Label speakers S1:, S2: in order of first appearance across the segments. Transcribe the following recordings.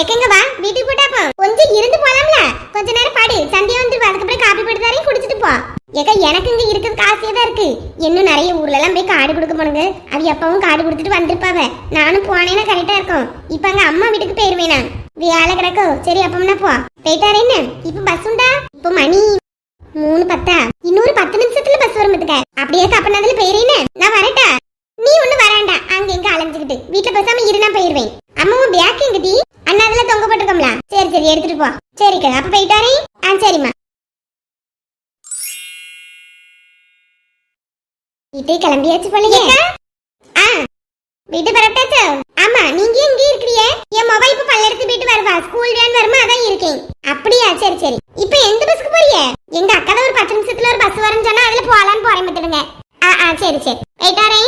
S1: எக்கங்க வா? வீட்டுக்கு போட்டா போ. கொஞ்சம் இருந்து போலாம்ல. கொஞ்ச நேரம் பாடு. சந்தியா வந்து அதுக்கப்புறம் காப்பி போட்டு தரேன். குடிச்சிட்டு போ. ஏக்கா எனக்கு இங்க இருக்கிறது காசியே தான் இருக்கு. இன்னும் நிறைய ஊர்ல எல்லாம் போய் காடு கொடுக்க போனுங்க. அவ எப்பவும் காடு கொடுத்துட்டு வந்திருப்பாவ. நானும் போனேன்னா கரெக்டா இருக்கும். இப்ப அங்க அம்மா வீட்டுக்கு போயிருவேன் வேலை கிடக்கும் சரி அப்பம்னா போ. போயிட்டாரு என்ன? இப்ப பஸ் இப்ப மணி மூணு பத்தா இன்னொரு பத்து நிமிஷத்துல பஸ் வரும் பாத்துக்க அப்படியே தப்பனதுல போயிருன்னு நான் வரட்டா நீ ஒண்ணு வராண்டா அங்க எங்க அலைஞ்சுக்கிட்டு வீட்டுல பேசாம இரு நான் போயிருவேன் அம்மாவும் பேக் எங்கடி அண்ணா அதுல தொங்க போட்டுக்கோம்ல சரி சரி எடுத்துட்டு போ சரிக்கா அப்ப போயிட்டாரே ஆ சரிம்மா வீட்டுக்கு கிளம்பியாச்சு போலயே. ஆ வீட்டு பரட்டாச்சா ஆமா நீங்க எங்க இருக்கிறீங்க? என் மொபைல் இப்ப பல்ல எடுத்து போயிட்டு வருவா. ஸ்கூல் வேன் வருமா அதான் இருக்கேன். அப்படியா சரி சரி. இப்ப எந்த பஸ்க்கு போறீங்க? எங்க அக்கா தான் ஒரு பத்து நிமிஷத்துல ஒரு பஸ் வரும்னு சொன்னா அதுல போலான்னு போறேன் பார்த்துடுங்க. ஆ ஆ சரி சரி. போயிட்டாரே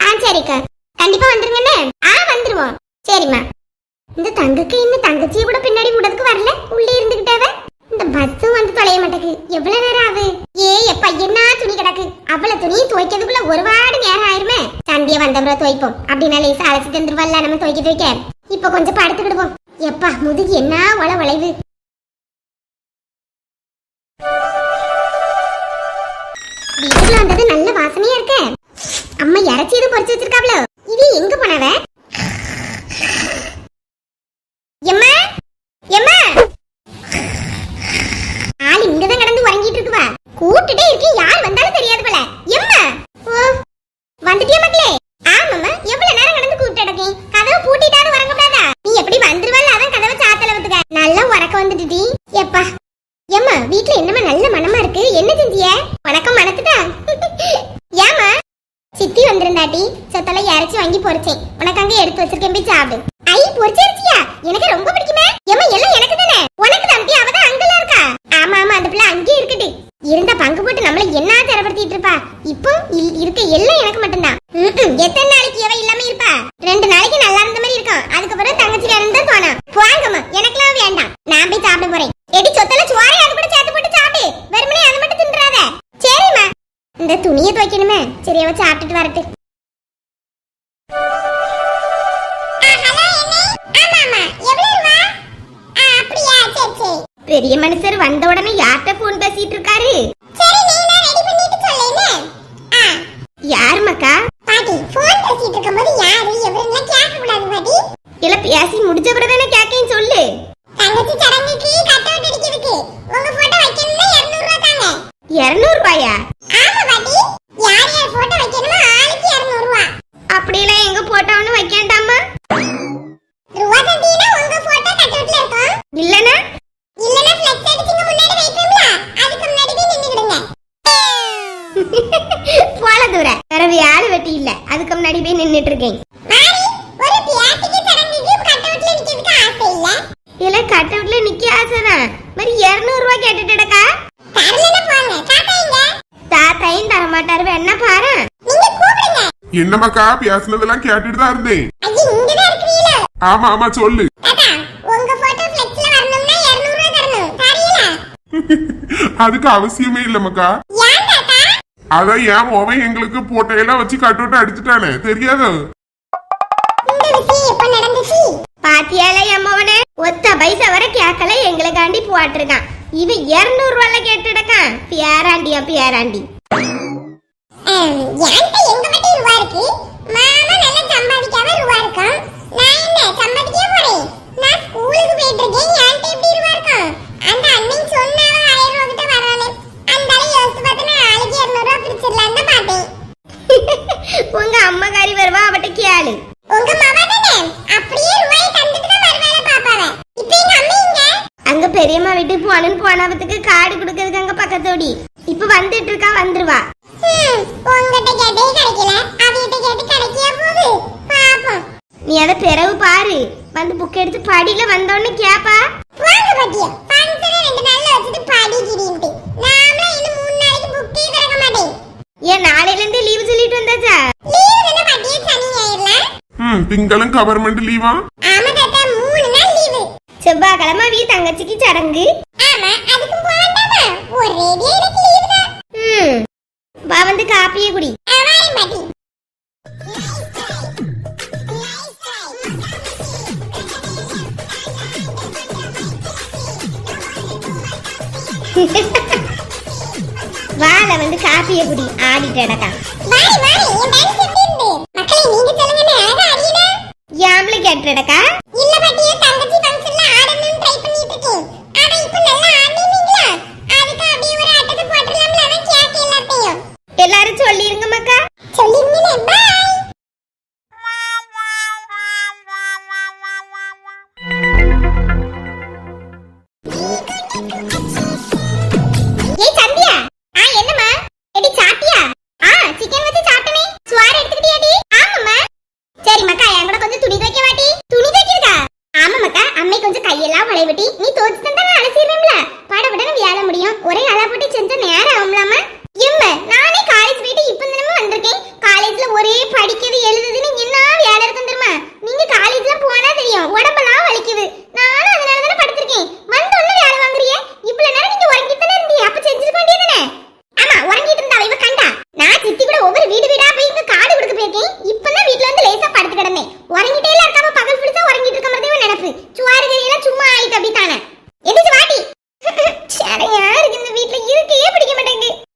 S1: ஆ சரிக்கா கண்டிப்பா வந்துருங்கண்ணே. ஆ வந்துருவோம். சரிம்மா. இந்த தங்கக்கு இன்னும் தங்கச்சியை கூட பின்னாடி விடறதுக்கு வரல உள்ளே இருந்துகிட்டாவ இந்த பஸ்ஸும் வந்து தொலைய மாட்டேக்கு எவ்வளவு நேரம் ஆகுது ஏ எப்ப என்ன துணி கிடக்கு அவ்வளவு துணி துவைக்கிறதுக்குள்ள ஒரு வாடு நேரம் ஆயிருமே சந்தியா துவைப்போம். அப்படின்னா லேசா அலசி தந்துருவல்ல நம்ம துவைக்க துவைக்க. இப்ப கொஞ்சம் படுத்துக்கிடுவோம் எப்பா முதுகு என்ன வள வளைவு? வீட்டுல வந்தது நல்ல வாசனையா இருக்க. அம்மா இறச்சி எதுவும் பொறிச்சு வச்சிருக்காப்ல. இது எங்க போனவ? எம்மா? எம்மா? ஆள் இங்கதான் கடந்து உறங்கிட்டு இருக்குவா. கூட்டுட்டே இருக்கேன் யார் வந்தாலும் தெரியாது போல எம்மா ஓ வந்துட்டியா மக்களே ஆமாம்மா எவ்வளவு நேரம் கடந்து கூப்பிட்டு இருக்கேன் கதவை பூட்டிட்டாலும் உறங்கக்கூடாதா நீ எப்படி வந்துருவல்ல அதான் கதவை சாத்தல வந்துக்க நல்லா உறக்க வந்துட்டுடி எப்பா ஏம்மா வீட்ல என்னமா நல்ல மனமா இருக்கு என்ன செஞ்சிய வணக்கம் மணக்குதா ஏமா சித்தி செத்தலை இறச்சி வாங்கி பொறிச்சேன் உனக்கு அங்கே எடுத்து வச்சிருக்கேன் போய் சாப்பிடு. ஐ பொரிச்சிருச்சியா எனக்கு ரொம்ப பிடிக்குமே. பெரிய மனுஷர் வந்த உடனே யார்கிட்ட போன் பேசிட்டு இருக்காரு யார் மக்கா?
S2: பாட்டி போன் பேசிட்டு இருக்கும்போது யாரு? எவரெல்லாம் கேட்க கூடாது பாட்டி.
S1: இல்ல பேசி முடிஞ்ச பிறகு கேக்கேன்னு சொல்லு.
S2: தங்கச்சி சடங்குக்கு கட் அவுட் அடிக்கிறதுக்கு. உங்க போட்டோ வைக்கணும்னா 200 ரூபாய் தாங்க.
S1: ரூபாயா
S2: ஆமா பாட்டி யார் யார் போட்டோ வைக்கணுமோ ஆளுக்கு 200 ரூபாய்
S1: அப்படியெல்லாம் எங்க போட்டோன்னு வைக்கண்டாமா
S2: ரூபா தந்தீனா உங்க போட்டோ கட் அவுட்ல இருக்கும்
S1: இல்லனா
S2: இல்லனா ஃப்ளெக்ஸ் அடிச்சுங்க முன்னாடி வைப்போம்ல அதுக்கு முன்னாடி போய் நின்னுடுங்க
S1: போல தூர. வேற வேலை வெட்டி இல்ல. அதுக்கு முன்னாடி போய் நின்னுட்டு இருக்கேன்
S2: இல்ல?
S1: இல்ல கட் அவுட்ல நிக்க ஆசைதான் மாதிரி இருநூறு ரூபாய் கேட்டுட்டடக்கா. தாத்தாயும் தர மாட்டாரு பாரு.
S3: என்னமாக்கா பேசுனதெல்லாம் கேட்டுட்டு தான் இருந்தேன். ஆமா ஆமா சொல்லு.
S2: தாத்தா உங்க போட்டோ ஃப்ளெக்ஸ்ல வரணும்னா 200 ரூபாய் தரணும். தரீங்களா?
S3: அதுக்கு அவசியமே
S2: தாத்தா
S3: அதான் ஏன் அவன் எங்களுக்கு போட்டையெல்லாம் வச்சு கட்டோட்ட அடிச்சுட்டானே? தெரியாதோ?
S1: பாத்தியால அம்மாவனே ஒத்த பைசா வர கேட்கல எங்களுக்காண்டி போட்டிருக்கான். இவன் இருநூறு ரூபாய்ல கேட்டுடக்கான். பியாராண்டியா பியாராண்டி
S2: அஹ், என்கிட்ட எங்க வட்டி ரூபா இருக்கு மாமா நல்லா சம்பாதிக்காம ரூபா இருக்கும் நான் என்ன சம்பாதிக்க போறேன் நான் ஸ்கூலுக்கு போயிட்டு இருக்கேன் என்கிட்ட எப்படி ரூபா இருக்கும் அந்த அண்ணன் சொன்னாவ ஆயிரம் ரூபா கிட்ட வரானு அந்த ஆளை யோசிச்சு பார்த்து நான் ஆளுக்கு இருநூறு ரூபா பிடிச்சிடலான்னு தான் பார்த்தேன்
S1: உங்க அம்மாக்காரி வருவா அவட்ட கேளு
S2: உங்க மாமா தானே அப்படியே ரூபாயை தந்துட்டு தான் மறுவேளை பாப்பாவ இப்போ எங்க அம்மா இங்க
S1: அங்க பெரியம்மா வீட்டுக்கு போனன்னு போனவத்துக்கு காடு கொடுக்கறதுக்கு அங்க பக்கத்தோடி இப்ப வந்துட்டு இருக்கா வந்துருவா
S2: ஹம், உங்ககிட்ட கேட்டே கிடைக்கல அவகிட்ட கேட்டு கிடைக்கியா போகுது பாப்போம்
S1: நீ அத பிறகு பாரு வந்து புக் எடுத்து படியில வந்தோன்னு கேப்பா.
S2: வாங்க பாட்டியா ஃபங்க்ஷனை ரெண்டு நாள்ல வச்சுட்டு படிக்கிறீன்ட்டு. நாமளும் இன்னும் மூணு நாளைக்கு புக்கே திறக்க மாட்டேன்.
S1: ஏன் நாளையில இருந்து லீவு சொல்லிட்டு வந்தாச்சா?
S2: லீவு தானே பாட்டியா சனி ஞாயிறுல?
S3: ம் திங்களும் கவர்மெண்ட் லீவா
S2: ஆமா தாத்தா மூணு நாள் லீவு
S1: செவ்வாய்க்கிழமை வீ தங்கச்சிக்கு சடங்கு.
S2: ஆமா அதுக்கும் போகண்டாமா ஒரேடியா எனக்கு லீவு தான்.
S1: ம் வா வந்து காப்பியே குடி.
S2: பாட்டி
S1: வாழ வந்து காப்பியை குடி ஆடிட்டடக்கா
S2: வாரி வாரி என் டான்ஸ் எப்படி இருந்து மக்களே நீங்க சொல்லுங்க அழகா ஆடினா
S1: யாம்பளை கேட்டுடக்கா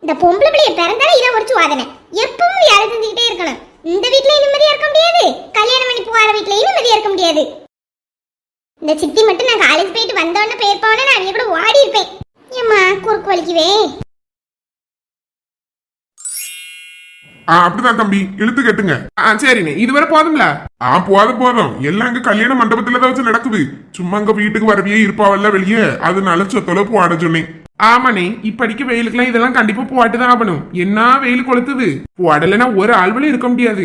S1: இந்த பொம்பளை பிள்ளைய பிறந்தாலே இதான் ஒரு சுவாதனை. எப்பவும் வேலை செஞ்சுக்கிட்டே இருக்கணும். இந்த வீட்லயும் நிம்மதியா இருக்க முடியாது. கல்யாணம் பண்ணி போகாத வீட்லயும் நிம்மதியா இருக்க முடியாது. இந்த சித்தி மட்டும் நான் காலேஜ் போயிட்டு வந்தோடனே போயிருப்போன்னு நான் கூட ஓடி இருப்பேன். ஏம்மா குறுக்கு வலிக்குவே
S3: ஆ அப்படிதான் தம்பி. இழுத்து கட்டுங்க.
S4: ஆ சரிண்ணே. இதுவரை போதும்ல?
S3: ஆ போதும் போதும். எல்லாம் அங்க கல்யாண மண்டபத்துல தான் வச்சு நடக்குது. சும்மா அங்க வீட்டுக்கு வரவே இருப்பாவல்ல வெளியே. அதனால சொத்தல போட சொன்னேன்.
S4: ஆமாண்ணே இப்படிக்கு வெயிலுக்குலாம் இதெல்லாம் கண்டிப்பா போட்டு தான் ஆகணும். என்ன வெயில் கொளுத்துது? போடலைன்னா ஒரு ஆள்வலும் இருக்க முடியாது.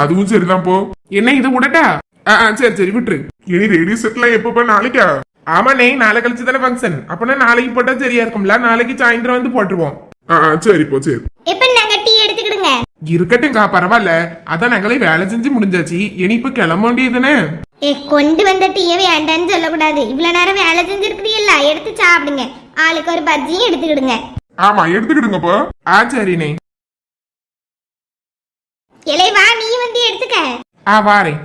S3: அதுவும் சரிதான் போ.
S4: என்ன இதை விடட்டா சரி சரி விட்டுரு.
S3: இனி ரேடியோ செட்லாம் எப்ப நாளைக்கா?
S4: ஆமாண்ணே நாளை கழிச்சு தானே ஃபங்க்ஷன் அப்பனா நாளைக்கு போட்டா சரியா இருக்கும்ல? நாளைக்கு சாயந்தரம் வந்து போட்டுருவோம்.
S3: சரி போ சரி.
S1: எப்ப நாங்க டீ எடுத்துக்கிடுங்க.
S4: இருக்கட்டும்க்கா பரவாயில்ல. அதான் நாங்களே வேலை செஞ்சு முடிஞ்சாச்சு. இனி இப்ப கிளம்ப வேண்டியதுதானே?
S1: ஏ கொண்டு வந்த டீயை வேண்டான்னு சொல்லக்கூடாது. இவ்வளவு நேரம் வேலை செஞ்சிருக்கிறீல்ல? எடுத்து சாப்பிடுங்க. ஆளுக்கு ஒரு பஜ்ஜியும் எடுத்துக்கிடுங்க.
S3: ஆமா எடுத்துக்கிடுங்க போ.
S4: ஆ சரிண்ணே.
S1: இலை வா நீ வந்து எடுத்துக்க.
S4: ஆ வாரேன்.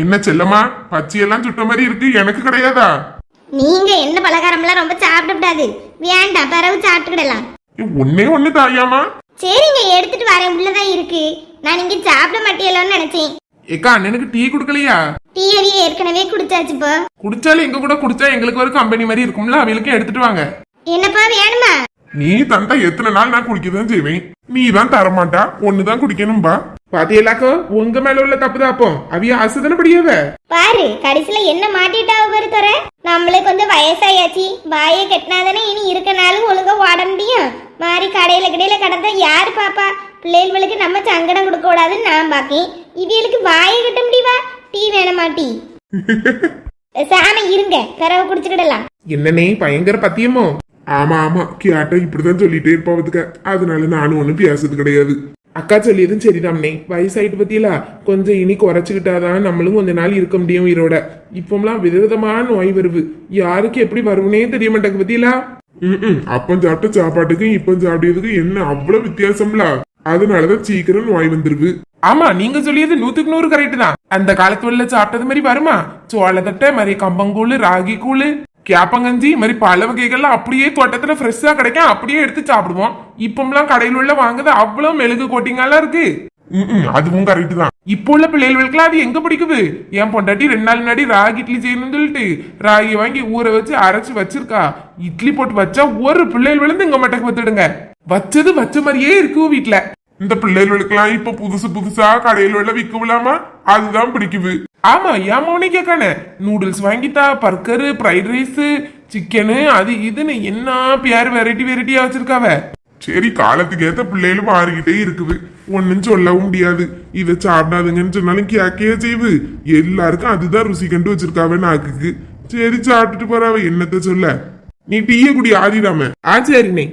S3: என்ன செல்லம்மா பச்சையெல்லாம் சுட்ட மாதிரி இருக்கு எனக்கு கிடையாதா?
S1: நீங்க என்ன பலகாரம்லாம் ரொம்ப சாப்பிடக்கூடாது வேண்டாம் பிறகு சாப்பிட்டுக்கிடலாம்.
S3: ஏ, ஒண்ணே ஒண்ணு தாயாமா
S1: சரிங்க எடுத்துட்டு வரேன் உள்ளதான் இருக்கு. நான் இங்க சாப்பிட மாட்டேலோன்னு நினைச்சேன்.
S4: ஏக்கா அண்ணனுக்கு டீ கொடுக்கலையா?
S1: டீ அவி ஏற்கனவே குடிச்சாச்சு
S4: குடிச்சாலும் எங்க கூட குடிச்சா எங்களுக்கு ஒரு கம்பெனி மாதிரி இருக்கும்ல அவளுக்கும் எடுத்துட்டு வாங்க.
S1: என்னப்பா வேணுமா?
S3: நீ தந்தா எத்தனை நாள் நான் குடிக்கதான் செய்வேன். நீ தான் தரமாட்டா ஒண்ணுதான் குடிக்கணும்பா
S4: பாத்தியலாக்கோ உங்க மேல உள்ள தப்பு தான் அப்போ. அவிய ஆசைதானே படியாத
S1: பாரு கடைசியில என்ன மாட்டிட்டாவ பாரு தர. நம்மளே கொஞ்சம் வயசாயாச்சு. வாயை கட்டினாதானே இனி இருக்க நாளும் ஒழுங்கா ஓட முடியும். மாறி கடையில கடையில கடந்தா யாரு பாப்பா? பிள்ளைகளுக்கு நம்ம சங்கடம் கொடுக்க கூடாதுன்னு நான் பாக்கேன் இவியலுக்கு வாயை கட்ட முடியுவா டீ வேணுமா டீ? சாமி இருங்க. பிறகு குடிச்சுக்கிடலாம்.
S4: என்னனே பயங்கர பத்தியமோ?
S3: ஆமா ஆமா. கேட்டா இப்படிதான் சொல்லிட்டே இருப்பாவதுக்க அதனால நானும் ஒண்ணும் பேசுறது கிடையாது.
S4: அக்கா சொல்லியதும் சரிதாம்னே. வயசாயிட்டு பத்தியலா? கொஞ்சம் இனி குறைச்சுக்கிட்டாதான் நம்மளும் கொஞ்ச நாள் இருக்க முடியும் உயிரோட. இப்போம்லாம் விதவிதமான நோய் வருது. யாருக்கு எப்படி வருவனே தெரிய மாட்டேங்குது பத்தியலா?
S3: ம் அப்பம் சாப்பிட்ட சாப்பாட்டுக்கும் இப்பம் சாப்பிட்டதுக்கு என்ன அவ்வளவு வித்தியாசம்ல? அதனாலதான் சீக்கிரம் நோய் வந்துருது.
S4: ஆமா நீங்க சொல்லியது நூத்துக்கு நூறு கரெக்ட் தான். அந்த காலத்து உள்ள சாப்பிட்டது மாதிரி வருமா? சோளத்தட்டை மாதிரி கம்பங்கூழ் ராகி கூழ் கேப்பங்கஞ்சி மாதிரி பல வகைகள்லாம் அப்படியே தோட்டத்துல ஃப்ரெஷ்ஷா கிடைக்கும். அப்படியே எடுத்து சாப்பிடுவோம். இப்பம்லாம் கடையில் உள்ள வாங்குது அவ்வளவு மெழுகு கோட்டிங்கெல்லாம் இருக்கு.
S3: அதுவும் கரெக்ட் தான்.
S4: இப்போ உள்ள பிள்ளைகளுக்குலாம் அது எங்க பிடிக்குது? என் பொண்டாட்டி ரெண்டு நாள் முன்னாடி ராகி இட்லி செய்யணும்னு சொல்லிட்டு ராகி வாங்கி ஊற வச்சு அரைச்சு வச்சிருக்கா. இட்லி போட்டு வச்சா ஒரு பிள்ளைகள் விழுந்து இங்க மட்டக்கு பத்துடுங்க வச்சது வச்ச மாதிரியே இருக்கு வீட்ல.
S3: இந்த பிள்ளைகளுக்கெல்லாம் இப்ப புதுசு புதுசா கடையில் உள்ள விற்கலாமா அதுதான் பிடிக்குது.
S4: ஆமா என் மௌனே கேட்கானே. நூடுல்ஸ் வாங்கிட்டா பர்கரு ஃப்ரைட் ரைஸ் சிக்கனு அது இதுன்னு என்ன பேர் வெரைட்டி வெரைட்டியா வச்சிருக்காவ?
S3: சரி காலத்துக்கு ஏத்த பிள்ளைகளும் மாறிக்கிட்டே இருக்குது. ஒன்னும் சொல்லவும் முடியாது. இதை சாப்பிடாதுங்கன்னு சொன்னாலும் கேக்கையே செய்வு எல்லாருக்கும் அதுதான் ருசி கண்டு வச்சிருக்காவ நாக்குக்கு. சரி சாப்பிட்டுட்டு போறாவ என்னத்த சொல்ல? நீ டீய குடி ஆதிடாம
S4: ஆ சரிண்ணே.